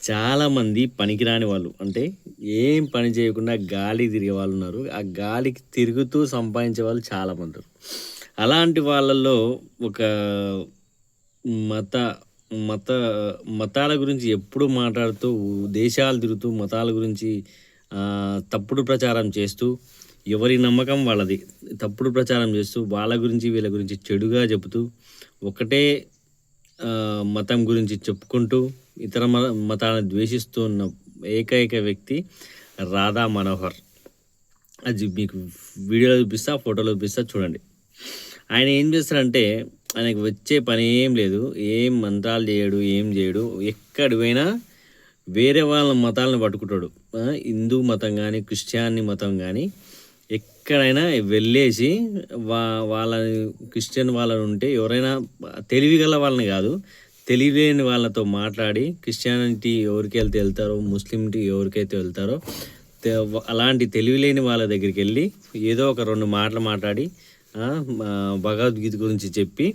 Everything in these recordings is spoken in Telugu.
చాలామంది పనికిరాని వాళ్ళు. అంటే ఏం పని చేయకుండా గాలి తిరిగే వాళ్ళు ఉన్నారు. ఆ గాలికి తిరుగుతూ సంపాదించే వాళ్ళు చాలామంది. ఉన్నారు అలాంటి వాళ్ళల్లో ఒక మత మత మతాల గురించి ఎప్పుడు మాట్లాడుతూ దేశాలు తిరుగుతూ మతాల గురించి తప్పుడు ప్రచారం చేస్తూ ఎవరి నమ్మకం వాళ్ళది. తప్పుడు ప్రచారం చేస్తూ వాళ్ళ గురించి వీళ్ళ గురించి చెడుగా చెబుతూ ఒకటే మతం గురించి చెప్పుకుంటూ ఇతర మత మతాలను ద్వేషిస్తూ ఉన్న ఏకైక వ్యక్తి రాధా మనోహర్. అది మీకు వీడియోలో చూపిస్తా ఫోటోలో చూపిస్తా చూడండి. ఆయన ఏం చేస్తారంటే ఆయనకు వచ్చే పని ఏం లేదు ఏం మంత్రాలు చేయడు ఏం చేయడు ఎక్కడి పోయినా వేరే వాళ్ళ మతాలను పట్టుకుంటాడు. హిందూ మతం కానీ క్రిస్టియాని మతం కానీ ఎక్కడైనా వెళ్ళేసి వా వాళ్ళని క్రిస్టియన్ వాళ్ళని ఉంటే ఎవరైనా తెలివిగల వాళ్ళని కాదు తెలియలేని వాళ్ళతో మాట్లాడి క్రిస్టియానిటీ ఎవరికి వెళ్తే వెళ్తారో ముస్లింటీ ఎవరికైతే వెళ్తారో తె- అలాంటి తెలివిలేని వాళ్ళ దగ్గరికి వెళ్ళి ఏదో ఒక రెండు మాటలు మాట్లాడి భగవద్గీత గురించి చెప్పి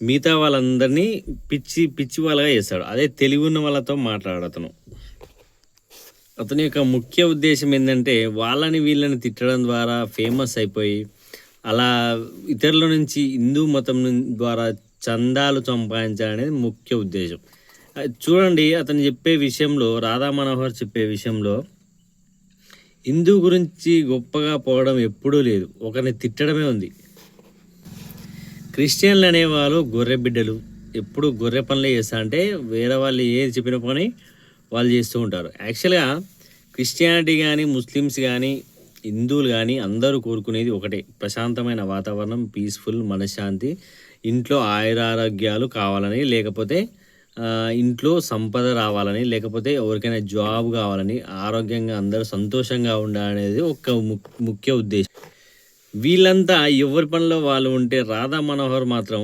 మిగతా వాళ్ళందరినీ పిచ్చి పిచ్చి వాళ్ళగా చేస్తాడు. అదే తెలివి ఉన్న వాళ్ళతో మాట్లాడు అతను. అతని యొక్క ముఖ్య ఉద్దేశం ఏంటంటే వాళ్ళని వీళ్ళని తిట్టడం ద్వారా ఫేమస్ అయిపోయి అలా ఇతరుల నుంచి హిందూ మతం ద్వారా చందాలు సంపాదించాలనేది ముఖ్య ఉద్దేశం. అది చూడండి అతను చెప్పే విషయంలో రాధా మనోహర్ చెప్పే విషయంలో హిందూ గురించి గొప్పగా పోవడం ఎప్పుడూ లేదు. ఒకరిని తిట్టడమే ఉంది. క్రిస్టియన్లు అనేవాళ్ళు గొర్రె బిడ్డలు. ఎప్పుడు గొర్రె పనులే చేస్తా అంటే వేరే వాళ్ళు ఏది చెప్పిన పని వాళ్ళు చేస్తూ ఉంటారు. యాక్చువల్గా క్రిస్టియానిటీ కానీ ముస్లిమ్స్ కానీ హిందువులు కానీ అందరూ కోరుకునేది ఒకటే. ప్రశాంతమైన వాతావరణం పీస్ఫుల్ మనశ్శాంతి. ఇంట్లో ఆయురారోగ్యాలు కావాలని లేకపోతే ఇంట్లో సంపద రావాలని లేకపోతే ఎవరికైనా జాబ్ కావాలని ఆరోగ్యంగా అందరూ సంతోషంగా ఉండాలనేది ఒక ము- ముఖ్య ఉద్దేశం. వీళ్ళంతా ఎవరి పనిలో వాళ్ళు ఉంటే రాధా మనోహర్ మాత్రం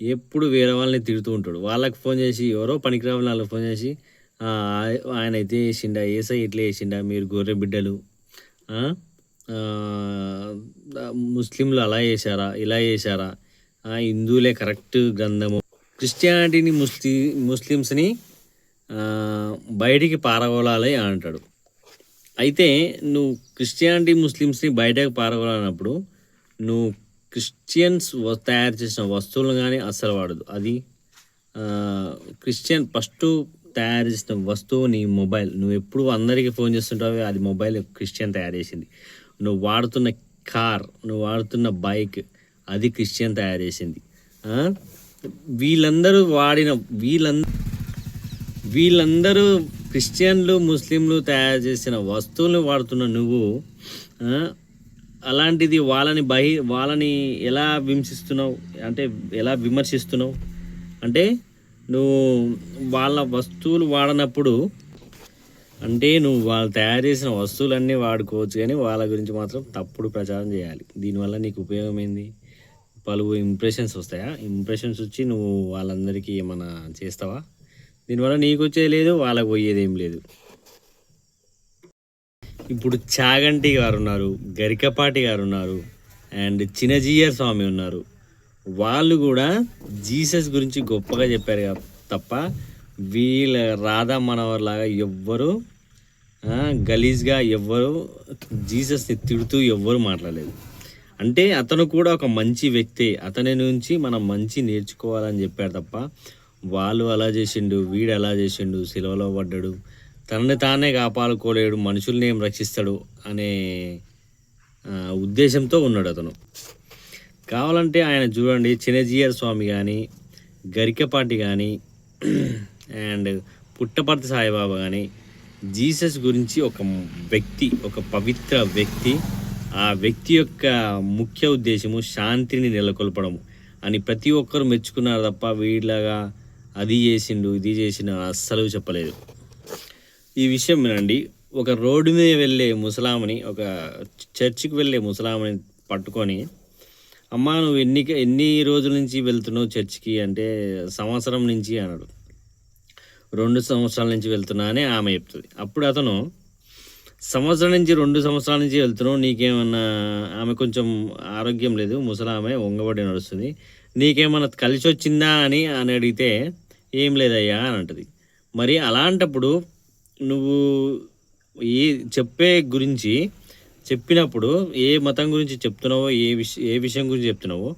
ఎప్పుడు వేరే వాళ్ళని తిడుతూ ఉంటాడు. వాళ్ళకి ఫోన్ చేసి ఎవరో పనికిరావాలి వాళ్ళకి ఫోన్ చేసి "ఆ, ఆయన అయితే వేసిండా ఏసై ఇట్లా వేసిండా మీరు గొర్రె బిడ్డలు ముస్లింలు అలా చేశారా ఇలా చేశారా హిందువులే కరెక్ట్ గ్రంథము. క్రిస్టియానిటీని ముస్లి ముస్లిమ్స్ని బయటికి పారగోలాలి అని అంటాడు. అయితే నువ్వు క్రిస్టియానిటీ ముస్లిమ్స్ని బయటకు పారగోలనప్పుడు నువ్వు క్రిస్టియన్స్ తయారు చేసిన వస్తువులను కానీ అస్సలు వాడదు అది క్రిస్టియన్ ఫస్ట్ తయారు చేసిన వస్తువు నీ మొబైల్. నువ్వు ఎప్పుడు అందరికీ ఫోన్ చేస్తుంటావు అది మొబైల్ క్రిస్టియన్ తయారు చేసింది. నువ్వు వాడుతున్న కార్ నువ్వు వాడుతున్న బైక్ అది క్రిస్టియన్ తయారు చేసింది. వీళ్ళందరూ వాడిన వీళ్ళందరూ వీళ్ళందరూ క్రిస్టియన్లు ముస్లింలు తయారు చేసిన వస్తువులను వాడుతున్న నువ్వు అలాంటిది వాళ్ళని బహి వాళ్ళని ఎలా విమర్శిస్తున్నావు? అంటే ఎలా విమర్శిస్తున్నావు? అంటే నువ్వు వాళ్ళ వస్తువులు వాడనప్పుడు అంటే నువ్వు వాళ్ళు తయారు చేసిన వస్తువులన్నీ వాడుకోవచ్చు కానీ వాళ్ళ గురించి మాత్రం తప్పుడు ప్రచారం చేయాలి. దీనివల్ల నీకు ఉపయోగం ఏంది? పలు ఇంప్రెషన్స్ వస్తాయా? ఇంప్రెషన్స్ వచ్చి నువ్వు వాళ్ళందరికీ ఏమైనా చేస్తావా? దీనివల్ల నీకు వచ్చేది లేదు వాళ్ళకి పోయేది ఏం లేదు. ఇప్పుడు చాగంటి గారు ఉన్నారు గరికపాటి గారు ఉన్నారు అండ్ చినజీయర్ స్వామి ఉన్నారు. వాళ్ళు కూడా జీసస్ గురించి గొప్పగా చెప్పారు తప్ప వీళ్ళ రాధా మనవర్ లాగా ఎవ్వరు గలీజ్గా ఎవ్వరు జీసస్ని తిడుతూ ఎవ్వరు మాట్లాడలేదు. అంటే అతను కూడా ఒక మంచి వ్యక్తే. అతని నుంచి మనం మంచి నేర్చుకోవాలని చెప్పాడు తప్ప వాళ్ళు అలా చేసిండు వీడు అలా చేసిండు సిలువలో పడ్డాడు తనని తానే కాపాడుకోలేడు మనుషుల్ని ఏం రక్షిస్తాడు అనే ఉద్దేశంతో ఉన్నాడు అతను. కావాలంటే ఆయన చూడండి చినజీయర్ స్వామి కానీ గరికపాటి కానీ అండ్ పుట్టపర్తి సాయిబాబా కానీ జీసస్ గురించి ఒక వ్యక్తి ఒక పవిత్ర వ్యక్తి ఆ వ్యక్తి యొక్క ముఖ్య ఉద్దేశము శాంతిని నెలకొల్పడము. అని ప్రతి ఒక్కరు మెచ్చుకున్నారు తప్ప వీళ్ళగా అది చేసిండు ఇది చేసిండు అస్సలు చెప్పలేదు. ఈ విషయం వినండి. ఒక రోడ్డు మీద వెళ్ళే ముసలామని ఒక చర్చికి వెళ్ళే ముసలామని పట్టుకొని అమ్మా నువ్వు ఎన్ని ఎన్ని రోజుల నుంచి వెళ్తున్నావు చర్చికి? అంటే సంవత్సరం నుంచి అన్నాడు. రెండు సంవత్సరాల నుంచి వెళ్తున్నా అని ఆమె చెప్తుంది. అప్పుడు అతను సంవత్సరం నుంచి రెండు సంవత్సరాల నుంచి వెళ్తున్నావు. నీకేమన్నా ఆమె కొంచెం ఆరోగ్యం లేదు. ముసలామె వంగబడి నడుస్తుంది. నీకేమన్నా కలిసి వచ్చిందా అని అని అడిగితే ఏం లేదయ్యా అని అంటది. మరి అలాంటప్పుడు నువ్వు ఈ చెప్పే గురించి చెప్పినప్పుడు ఏ మతం గురించి చెప్తున్నావో ఏ విష ఏ విషయం గురించి చెప్తున్నావో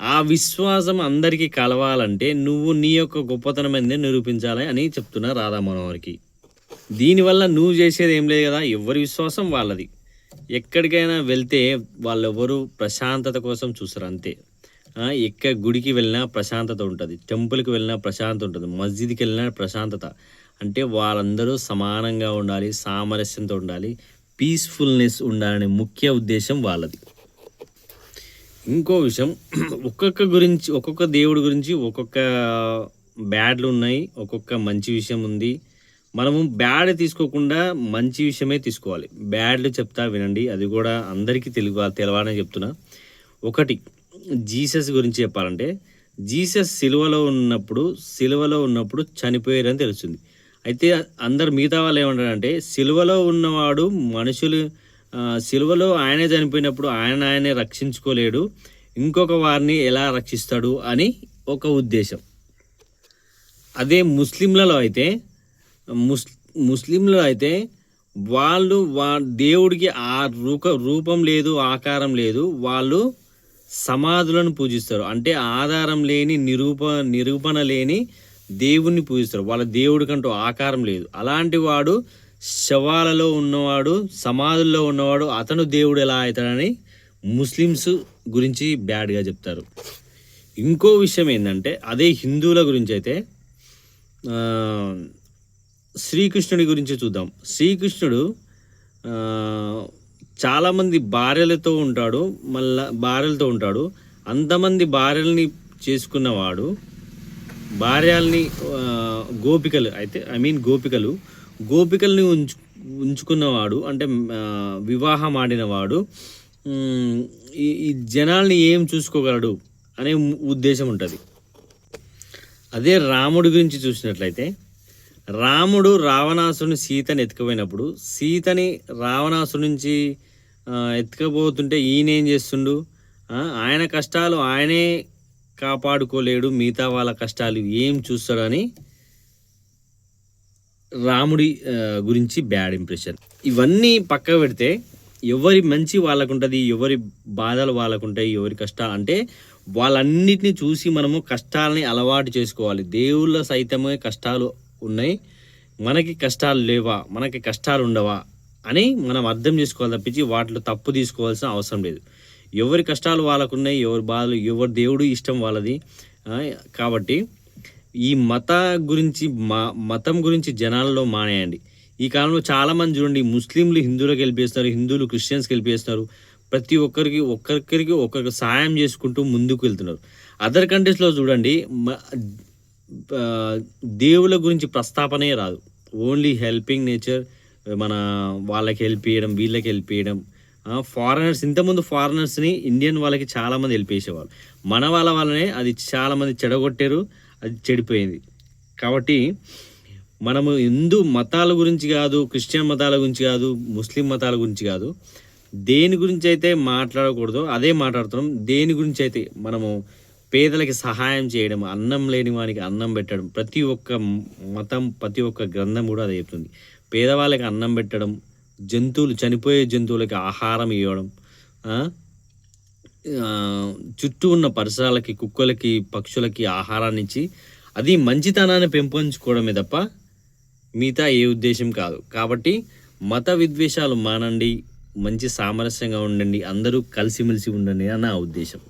ఆ విశ్వాసం అందరికీ కలవాలంటే నువ్వు నీ యొక్క గొప్పతనం ఏంది నిరూపించాలి అని చెప్తున్నా రాధా మనోహర్కి దీనివల్ల నువ్వు చేసేది ఏం లేదు కదా? ఎవరి విశ్వాసం వాళ్ళది. ఎక్కడికైనా వెళ్తే వాళ్ళెవరు ప్రశాంతత కోసం చూస్తారు అంతే. ఎక్క గుడికి వెళ్ళినా ప్రశాంతత ఉంటుంది. టెంపుల్కి వెళ్ళినా ప్రశాంతత ఉంటుంది. మస్జిద్కి వెళ్ళినా ప్రశాంతత. అంటే వాళ్ళందరూ సమానంగా ఉండాలి సామరస్యంతో ఉండాలి పీస్ఫుల్నెస్ ఉండాలనే ముఖ్య ఉద్దేశం వాళ్ళది. ఇంకో విషయం ఒక్కొక్క గురించి ఒక్కొక్క దేవుడి గురించి ఒక్కొక్క బ్యాడ్లు ఉన్నాయి ఒక్కొక్క మంచి విషయం ఉంది. మనము బ్యాడ్ తీసుకోకుండా మంచి విషయమే తీసుకోవాలి. బ్యాడ్లు చెప్తా వినండి. అది కూడా అందరికీ తెలుగు తెలవాలని చెప్తున్నా. ఒకటి జీసస్ గురించి చెప్పాలంటే జీసస్ సిలువలో ఉన్నప్పుడు సిలువలో ఉన్నప్పుడు చనిపోయారని తెలుస్తుంది. అయితే అందరు మిగతా వాళ్ళు ఏమంటారంటే సిలువలో ఉన్నవాడు మనుషులు సిలువలో ఆయనే చనిపోయినప్పుడు ఆయన ఆయనే రక్షించుకోలేడు. ఇంకొక వారిని ఎలా రక్షిస్తాడు అని ఒక ఉద్దేశం. అదే ముస్లింలలో అయితే ముస్ ముస్లింలు అయితే వాళ్ళు వా దేవుడికి ఆ రూప రూపం లేదు ఆకారం లేదు వాళ్ళు సమాధులను పూజిస్తారు. అంటే ఆధారం లేని నిరూప నిరూపణ లేని దేవుణ్ణి పూజిస్తారు. వాళ్ళ దేవుడికంటూ ఆకారం లేదు. అలాంటి వాడు శవాలలో ఉన్నవాడు సమాధుల్లో ఉన్నవాడు అతను దేవుడు ఎలా అవుతాడని ముస్లిమ్స్ గురించి బ్యాడ్గా చెప్తారు. ఇంకో విషయం ఏంటంటే అదే హిందువుల గురించి అయితే శ్రీకృష్ణుడి గురించి చూద్దాం. శ్రీకృష్ణుడు చాలామంది భార్యలతో ఉంటాడు మళ్ళా భార్యలతో ఉంటాడు. అంతమంది భార్యల్ని చేసుకున్నవాడు భార్యల్ని గోపికలు అయితే ఐ మీన్ గోపికలు గోపికల్ని ఉంచు ఉంచుకున్నవాడు అంటే వివాహం ఆడినవాడు ఈ జనాల్ని ఏం చూసుకోగలడు అనే ఉద్దేశం ఉంటుంది. అదే రాముడి గురించి చూసినట్లయితే రాముడు రావణాసుని సీతని ఎత్తుకుపోయినప్పుడు సీతని రావణాసు నుంచి ఎత్తుకపోతుంటే ఈయన ఏం చేస్తుండు ఆయన కష్టాలు ఆయనే కాపాడుకోలేడు మిగతా వాళ్ళ కష్టాలు ఏం చూస్తాడని రాముడి గురించి బ్యాడ్ ఇంప్రెషన్. ఇవన్నీ పక్క పెడితే ఎవరి మంచి వాళ్ళకుంటుంది ఎవరి బాధలు వాళ్ళకుంటాయి ఎవరి కష్టాలు అంటే వాళ్ళన్నిటిని చూసి మనము కష్టాలని అలవాటు చేసుకోవాలి. దేవుళ్ళ సైతమే కష్టాలు ఉన్నాయి. మనకి కష్టాలు లేవా? మనకి కష్టాలు ఉండవా? అని మనం అర్థం చేసుకోవాలి తప్పించి వాటిలో తప్పు తీసుకోవాల్సిన అవసరం లేదు. ఎవరి కష్టాలు వాళ్ళకున్నాయి ఎవరి బాధలు ఎవరి దేవుడు ఇష్టం వాళ్ళది. కాబట్టి ఈ మత గురించి మా మతం గురించి జనాల్లో మానేయండి. ఈ కాలంలో చాలామంది చూడండి ముస్లింలు హిందువులకు వెళ్ళిపోయిస్తారు హిందువులు క్రిస్టియన్స్కి వెళ్ళిపోయిస్తారు ప్రతి ఒక్కరికి ఒక్కరికి ఒక్కరికి సాయం చేసుకుంటూ ముందుకు వెళ్తున్నారు. అదర్ కంట్రీస్లో చూడండి దేవుల దేవుళ్ళ గురించి ప్రస్తాపనే రాదు. ఓన్లీ హెల్పింగ్ నేచర్ మన వాళ్ళకి హెల్ప్ చేయడం వీళ్ళకి హెల్ప్ చేయడం. ఫారినర్స్ ఇంతకుముందు ఫారినర్స్ని ఇండియన్ వాళ్ళకి చాలామంది హెల్ప్ చేసేవాళ్ళు. మన వాళ్ళ వల్లనే అది చాలామంది చెడగొట్టారు అది చెడిపోయింది. కాబట్టి మనము హిందూ మతాల గురించి కాదు క్రిస్టియన్ మతాల గురించి కాదు ముస్లిం మతాల గురించి కాదు దేని గురించి అయితే మాట్లాడకూడదు అదే మాట్లాడుతున్నాం. దేని గురించి అయితే మనము పేదలకి సహాయం చేయడం అన్నం లేని వానికి అన్నం పెట్టడం ప్రతి ఒక్క మతం ప్రతి ఒక్క గ్రంథం కూడా అది చెప్తుంది. పేదవాళ్ళకి అన్నం పెట్టడం జంతువులు చనిపోయే జంతువులకి ఆహారం ఇవ్వడం చుట్టూ ఉన్న పరిసరాలకి కుక్కలకి పక్షులకి ఆహారాన్ని ఇచ్చి అది మంచితనాన్ని పెంపొంచుకోవడమే తప్ప మిగతా ఏ ఉద్దేశం కాదు. కాబట్టి మత విద్వేషాలు మానండి మంచి సామరస్యంగా ఉండండి అందరూ కలిసిమెలిసి ఉండండి అని నా ఉద్దేశం.